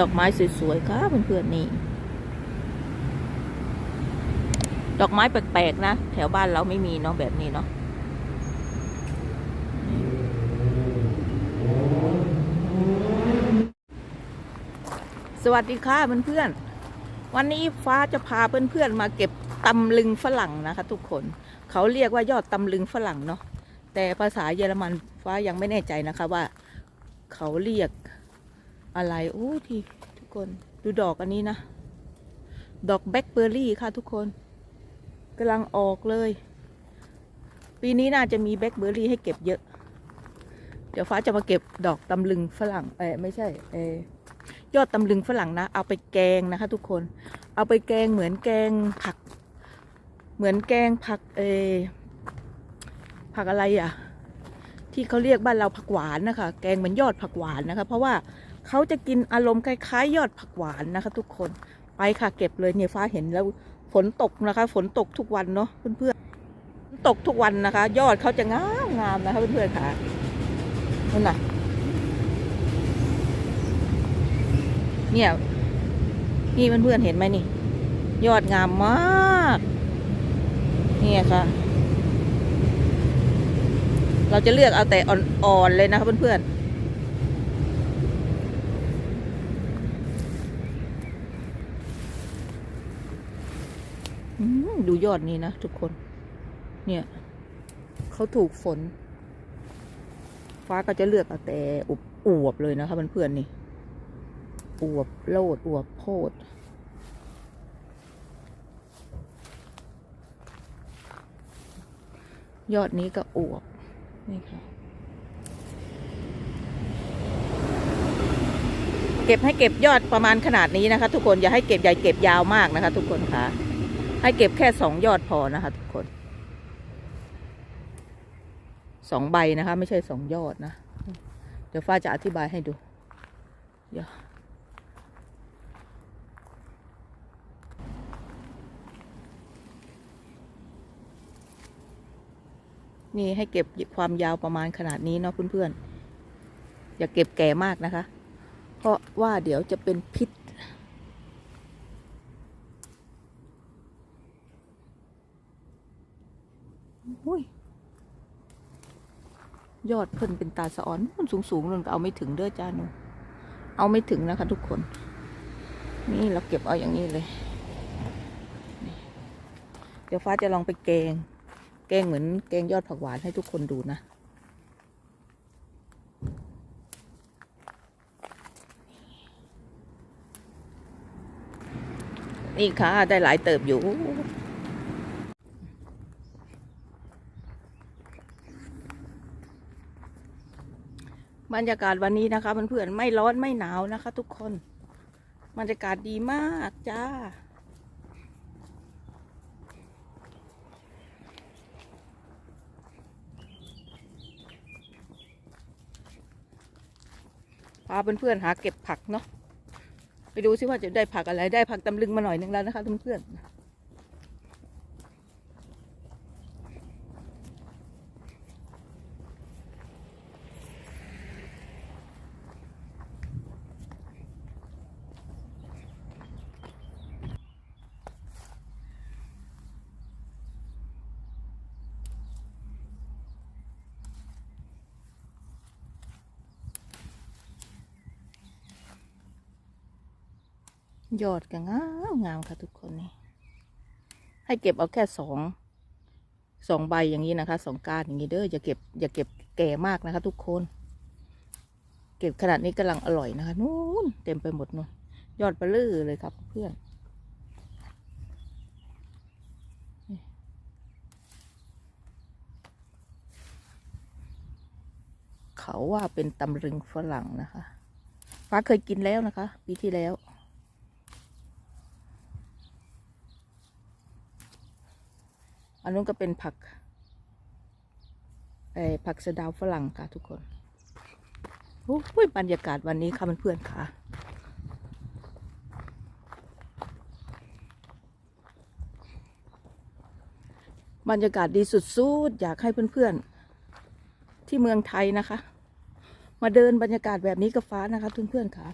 ดอกไม้สวยๆค่ะเพื่อนๆนี่ ดอกไม้แปลกๆนะ แถวบ้านเราไม่มีเนาะแบบนี้เนาะสวัสดีค่ะเพื่อนๆวันนี้ฟ้าจะพาเพื่อนๆมาเก็บตำลึงฝรั่งนะคะ ทุกคนเขาเรียกว่ายอดตำลึงฝรั่งเนาะแต่ภาษาเยอรมันฟ้ายังไม่แน่ใจนะคะว่า เขาเรียก อะไรโอ้ที่ทุกคนดูดอกอันนี้นะ ดอกแบล็คเบอร์รี่ค่ะทุกคนกำลังออกเลย ปีนี้น่าจะมีแบล็คเบอร์รี่ให้เก็บเยอะ เดี๋ยวฟ้าจะมาเก็บดอกตำลึงฝรั่งเออไม่ใช่เออยอดตำลึงฝรั่งนะ เอาไปแกงนะคะ ทุกคน เอาไปแกงเหมือนแกงผัก เหมือนแกงผักเออผักอะไรอะ ที่เขาเรียกบ้านเราผักหวานนะคะ แกงเหมือนยอดผักหวานนะคะ เพราะว่าเขาจะกินอารมณ์คล้ายๆ ยอดผักหวานนะคะ ทุกคนไปค่ะเก็บเลยเนี่ยฟ้าเห็นแล้วฝนตกนะคะ ฝนตกทุกวันเนาะเพื่อนๆฝนตกทุกวันนะคะ ยอดเขาจะงามงามนะคะเพื่อนๆค่ะนั่นน่ะเนี่ยนี่เพื่อนๆเห็นไหมนี่ ยอดงามมาก เนี่ยค่ะ เราจะเลือกเอาแต่อ่อนๆเลยนะคะเพื่อนๆดูยอดนี้นะทุกคน เนี่ย เขาถูกฝน ฟ้าก็จะเลือกเอาแต่อุบอวบเลยนะคะเพื่อนๆนี่ อวบโลด อวบโพด ยอดนี้ก็อวบ นี่ค่ะ เก็บให้เก็บยอดประมาณขนาดนี้นะคะ ทุกคนอย่าให้เก็บใหญ่เก็บยาวมากนะคะ ทุกคนค่ะ ให้เก็บแค่สองยอดพอนะคะ ทุกคนสองใบนะคะ ไม่ใช่สองยอดนะ เดี๋ยวฟ้าจะอธิบายให้ดู เดี๋ยว นี่ให้เก็บความยาวประมาณขนาดนี้เนาะเพื่อนๆ อย่าเก็บแก่มากนะคะ เพราะว่าเดี๋ยวจะเป็นพิษอุ้ยยอดเพิ่นเป็นตาสะออนมันสูงๆเลยก็เอาไม่ถึงเด้อจ้าหนูเอาไม่ถึงนะคะทุกคน นี่เราเก็บเอาอย่างนี้เลย เดี๋ยวฟ้าจะลองไปแกง แกงเหมือนแกงยอดผักหวานให้ทุกคนดูนะนี่ค่ะ ได้หลายเติบอยู่ บรรยากาศวันนี้นะคะเพื่อนๆไม่ร้อนไม่หนาวนะคะ ทุกคน บรรยากาศดีมากจ้า พาเพื่อนๆหาเก็บผักเนาะไปดูซิว่าจะได้ผักอะไรได้ผักตำลึงมาหน่อยนึงแล้วนะคะเพื่อนๆ ยอดก็งามงามค่ะทุกคนนี่ให้เก็บเอาแค่สองสองใบอย่างนี้นะคะสองก้านอย่างนี้เด้ออย่าเก็บอย่าเก็บแก่มากนะคะ ทุกคน เก็บขนาดนี้กำลังอร่อยนะคะนู่นเต็มไปหมดนู่นยอดปลือเลยครับเพื่อนเขาว่าเป็นตำลึงฝรั่งนะคะ ฟ้าเคยกินแล้วนะคะ ปีที่แล้ว อันนู้นก็เป็นผักเอผักสะดาวฝรั่งค่ะทุกคนโอ้ยบรรยากาศวันนี้ค่ะเพื่อนๆค่ะ บรรยากาศดีสุดๆ อยากให้เพื่อนๆ ที่เมืองไทยนะคะ มาเดินบรรยากาศแบบนี้กับฟ้านะคะเพื่อนๆค่ะ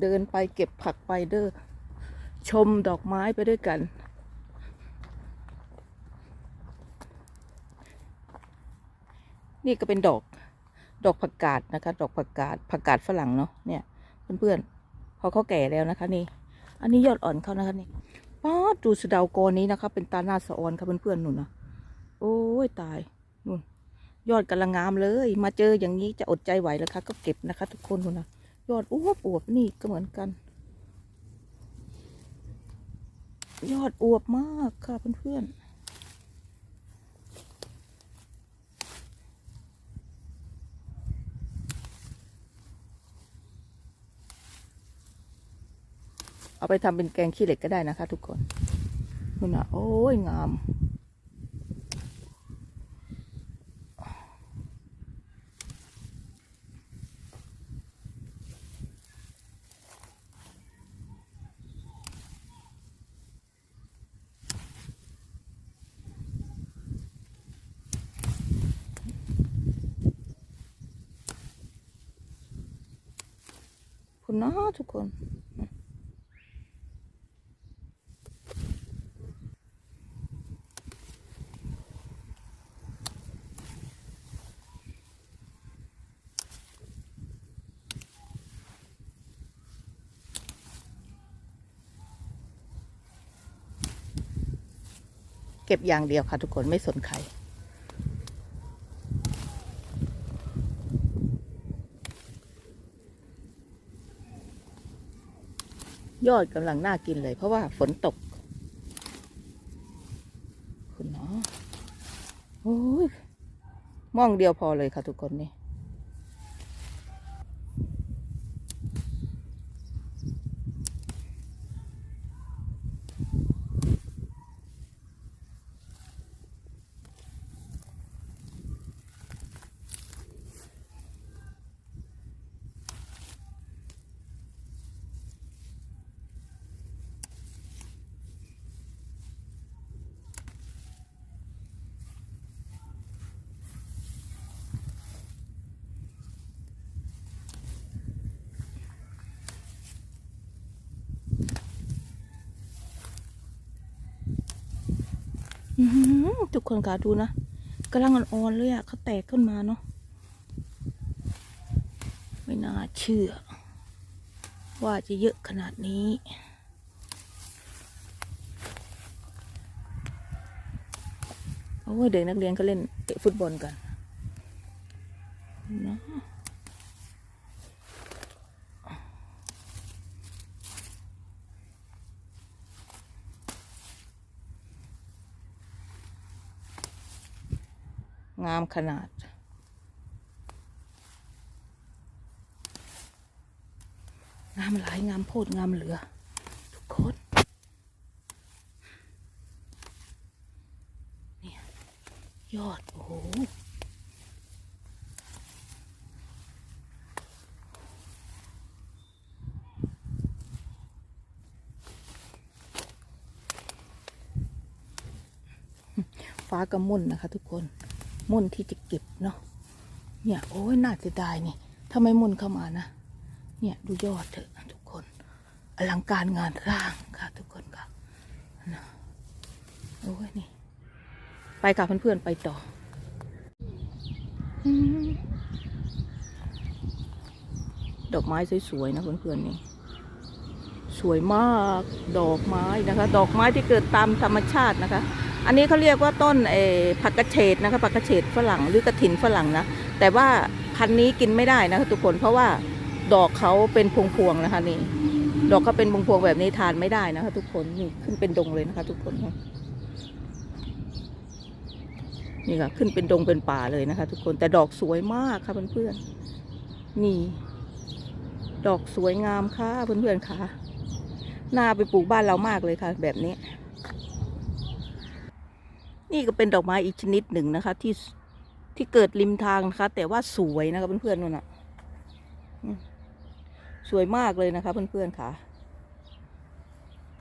เดินไปเก็บผักไปเด้อชมดอกไม้ไปด้วยกัน นี่ก็เป็นดอกดอกผักกาดนะคะ ดอกผักกาดผักกาดฝรั่งเนาะเนี่ยเพื่อนๆพอเขาแก่แล้วนะคะนี่ อันนี้ยอดอ่อนเขานะคะนี่ป้าดูสะเดากอนี้นะคะ เป็นตาหน้าสะออนค่ะเพื่อนๆหนูนะโอ้ยตายนู่นยอดกำลังงามเลย มาเจออย่างนี้จะอดใจไหวแล้วคะก็เก็บนะคะ ทุกคนดูนะ ยอดอวบอวบนี่ก็เหมือนกัน ยอดอวบมากค่ะเพื่อนๆเอาไปทำเป็นแกงขี้เหล็กก็ได้นะคะทุกคนนู่นนะโอ้ยงาม คุณนะทุกคนเก็บอย่างเดียวค่ะทุกคนไม่สนใคร ยอดกำลังน่ากินเลย เพราะว่าฝนตก คุณเนาะโอ้ยมองเดียวพอเลยค่ะทุกคนนี่ ทุกคนค่ะดูนะกำลังอ่อนๆเลยอะเขาแตกขึ้นมาเนาะไม่น่าเชื่อ ว่าจะเยอะขนาดนี้โอ้เด็กนักเรียนก็เล่นเตะฟุตบอลกันเนาะ งามขนาด งามหลายงามโพดงามเหลือ ทุกคนเนี่ยยอด โอ้โหฟ้ากระมุ่นนะคะทุกคน มุ่นที่จะเก็บเนาะเนี่ยโอ้ยน่าเสียดายนี่ถ้าไมมุ่นเข้ามานะ เนี่ยดูยอดเถอะทุกคน อลังการงานสร้างค่ะ ทุกคนค่ะนะโอ้ยนี่ ไปค่ะเพื่อนๆไปต่อดอกไม้สวยๆนะเพื่อนๆนี่สวยมากดอกไม้นะคะ ดอกไม้ที่เกิดตามธรรมชาตินะคะ อันนี้เขาเรียกว่าต้นเอผักกระเฉดนะคะผักกระเฉดฝรั่งหรือกระถินฝรั่งนะแต่ว่าพันนี้กินไม่ได้นะคะทุกคนเพราะว่าดอกเขาเป็นพวงๆนะคะนี่ดอกก็เป็นพวงๆแบบนี้ทานไม่ได้นะคะ ทุกคนนี่ขึ้นเป็นดงเลยนะคะ ทุกคนนี่ค่ะขึ้นเป็นดงเป็นป่าเลยนะคะ ทุกคนแต่ดอกสวยมากค่ะเพื่อนๆนี่ ดอกสวยงามค่ะเพื่อนๆค่ะน่าไปปลูกบ้านเรามากเลยค่ะ แบบนี้ นี่ก็เป็นดอกไม้อีกชนิดหนึ่งนะคะ ที่ที่เกิดริมทางนะคะ แต่ว่าสวยนะคะเพื่อนๆนู่นน่ะสวยมากเลยนะคะ เพื่อนๆค่ะ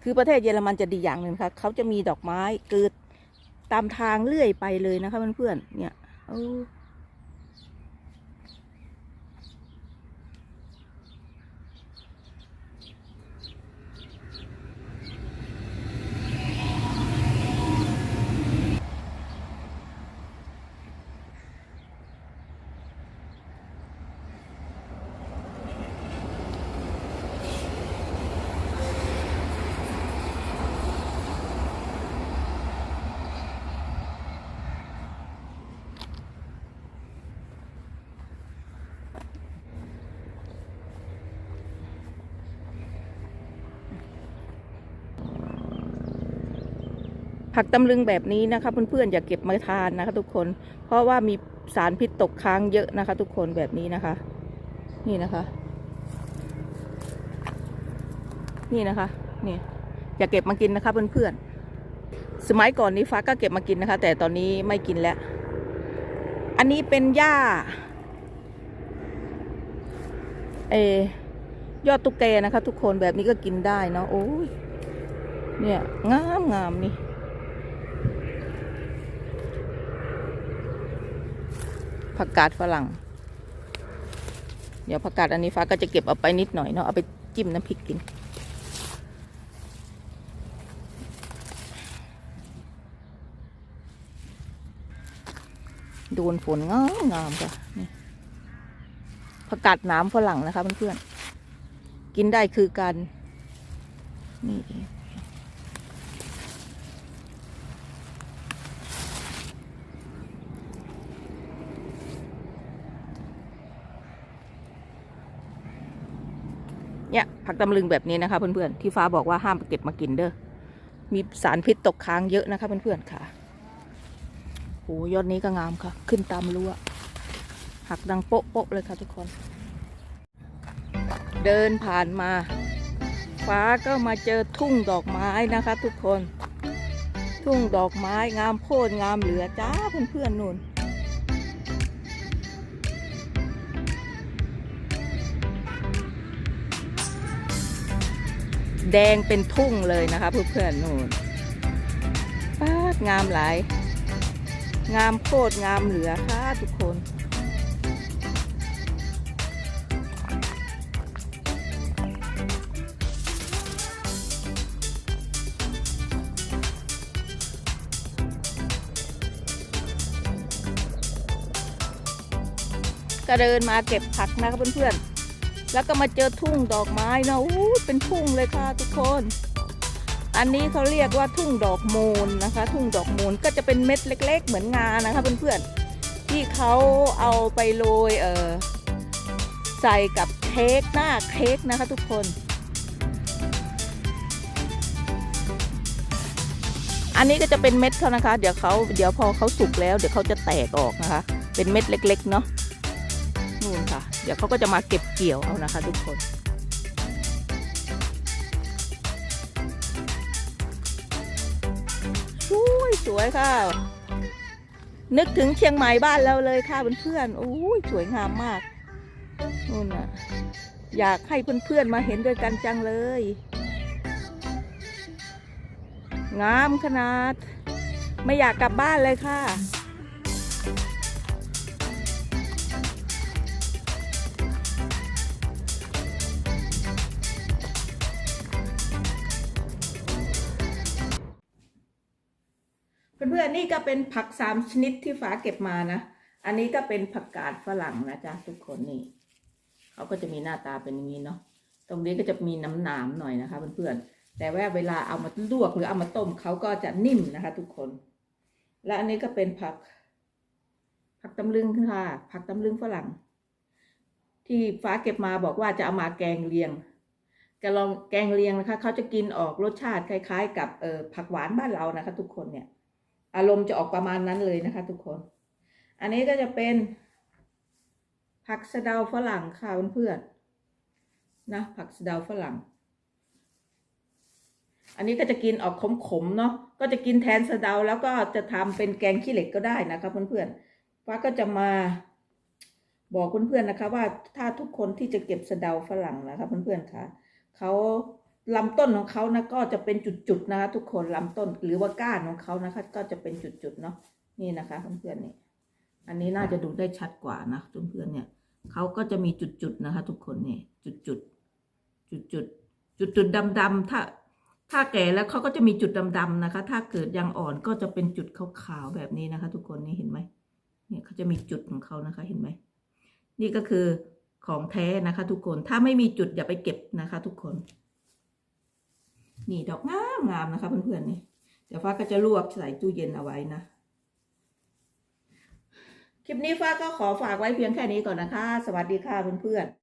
คือประเทศเยอรมันจะดีอย่างหนึ่งค่ะเขาจะมีดอกไม้เกิดตามทางเรื่อยไปเลยนะคะเพื่อนๆเนี่ยโอ้ ผักตำลึงแบบนี้นะคะเพื่อนๆอย่าเก็บมาทานนะคะ ทุกคน เพราะว่ามีสารพิษตกค้างเยอะนะคะ ทุกคนแบบนี้นะคะ นี่นะคะ นี่นะคะนี่อย่าเก็บมากินนะคะเพื่อนๆสมัยก่อนนี้ฟ้าก็เก็บมากินนะคะ แต่ตอนนี้ไม่กินแล้ว อันนี้เป็นหญ้าเอยอดตุ๊กแกนะคะ ทุกคนแบบนี้ก็กินได้เนาะโอ้ยเนี่ยงามงามนี่ ผักกาดฝรั่ง เดี๋ยวผักกาดอันนี้ฟ้าก็จะเก็บเอาไปนิดหน่อยเนาะเอาไปจิ้มน้ำพริกกิน โดนฝนงามงามค่ะนี่ผักกาดหน้ำฝรั่งนะคะเพื่อนๆกินได้คือกันนี่ เนี่ยผักตำลึงแบบนี้นะคะเพื่อนๆที่ฟ้าบอกว่าห้ามเก็บมากินเด้อมีสารพิษตกค้างเยอะนะคะเพื่อนๆค่ะโอ้ยอดนี้ก็งามค่ะ ขึ้นตามรั้วหักดังโป๊ะโป๊ะเลยค่ะทุกคน เดินผ่านมา ฟ้าก็มาเจอทุ่งดอกไม้นะคะทุกคน ทุ่งดอกไม้งามโพดงามเหลือจ้าเพื่อนๆนู่น แดงเป็นทุ่งเลยนะคะเพื่อนๆนู่นป้าดงามหลาย งามโคตรงามเหลือค่ะทุกคนก็เดินมาเก็บผักนะคะเพื่อนๆ แล้วก็มาเจอทุ่งดอกไม้นะอู้เป็นทุ่งเลยค่ะทุกคน อันนี้เขาเรียกว่าทุ่งดอกโมนนะคะ ทุ่งดอกโมนก็จะเป็นเม็ดเล็ก ๆ เหมือนงานะคะเพื่อนๆที่เขาเอาไปโรยเออใส่กับเค้กหน้าเค้กนะคะทุกคนอันนี้ก็จะเป็นเม็ดเขานะคะ เดี๋ยวเขาเดี๋ยวพอเขาสุกแล้ว เดี๋ยวเขาจะแตกออกนะคะ เป็นเม็ดเล็ก ๆ เนาะนู่นค่ะ เดี๋ยวเขาก็จะมาเก็บเกี่ยวเอานะคะ ทุกคนสวยสวยค่ะ นึกถึงเชียงใหม่บ้านเราเลยค่ะเพื่อนๆโอ้ยสวยงามมากนู่นน่ะอยากให้เพื่อนๆมาเห็นด้วยกันจังเลย งามขนาด ไม่อยากกลับบ้านเลยค่ะ พื่อนๆนี่ก็เป็นผักสามชนิดที่ฟ้าเก็บมานะ อันนี้ก็เป็นผักกาดฝรั่งนะจ๊ะทุกคนนี่เขาก็จะมีหน้าตาเป็นอย่างนี้เนาะตรงนี้ก็จะมีน้ำหนามหน่อยนะคะเพื่อนๆแต่ว่าเวลาเอามาลวกหรือเอามาต้มเขาก็จะนิ่มนะคะ ทุกคน และอันนี้ก็เป็นผัก ผักตำลึงค่ะ ผักตำลึงฝรั่ง ที่ฟ้าเก็บมาบอกว่าจะเอามาแกงเลียงแกลองแกงเลียงนะคะเขาจะกินออกรสชาติคล้าย ๆ กับเออผักหวานบ้านเรานะคะ ทุกคนเนี่ย อารมณ์จะออกประมาณนั้นเลยนะคะ ทุกคน อันนี้ก็จะเป็นผักสะเดาฝรั่งค่ะเพื่อนๆนะผักสะเดาฝรั่ง อันนี้ก็จะกินออกขมๆเนาะก็จะกินแทนสะเดาแล้วก็จะทำเป็นแกงขี้เหล็กก็ได้นะคะเพื่อนๆฟ้าก็จะมาบอกเพื่อนๆนะคะ ว่าถ้าทุกคนที่จะเก็บสะเดาฝรั่งนะคะเพื่อนๆค่ะเขา ลำต้นของเขานะก็จะเป็นจุดๆนะคะทุกคนลำต้นหรือว่าก้านของเขานะคะ ก็จะเป็นจุดๆเนาะนี่นะคะเพื่อนๆนี่อันนี้น่าจะดูได้ชัดกว่านะเพื่อนๆเนี่ยเขาก็จะมีจุดๆนะคะ ทุกคนนี่จุดๆจุดๆจุดๆดำๆถ้า ถ้าแก่แล้วเขาก็จะมีจุดดำๆนะคะ ถ้าเกิดยังอ่อนก็จะเป็นจุดขาวๆแบบนี้นะคะ ทุกคนนี่เห็นไหมเนี่ยเขาจะมีจุดของเขานะคะเห็นไหมนี่ก็คือของแท้นะคะ ทุกคนถ้าไม่มีจุดอย่าไปเก็บนะคะ ทุกคน นี่ดอกงามงามนะคะเพื่อนๆนี่เดี๋ยวฟ้าก็จะลวกใส่ตู้เย็นเอาไว้นะ คลิปนี้ฟ้าก็ขอฝากไว้เพียงแค่นี้ก่อนนะคะ สวัสดีค่ะเพื่อนๆ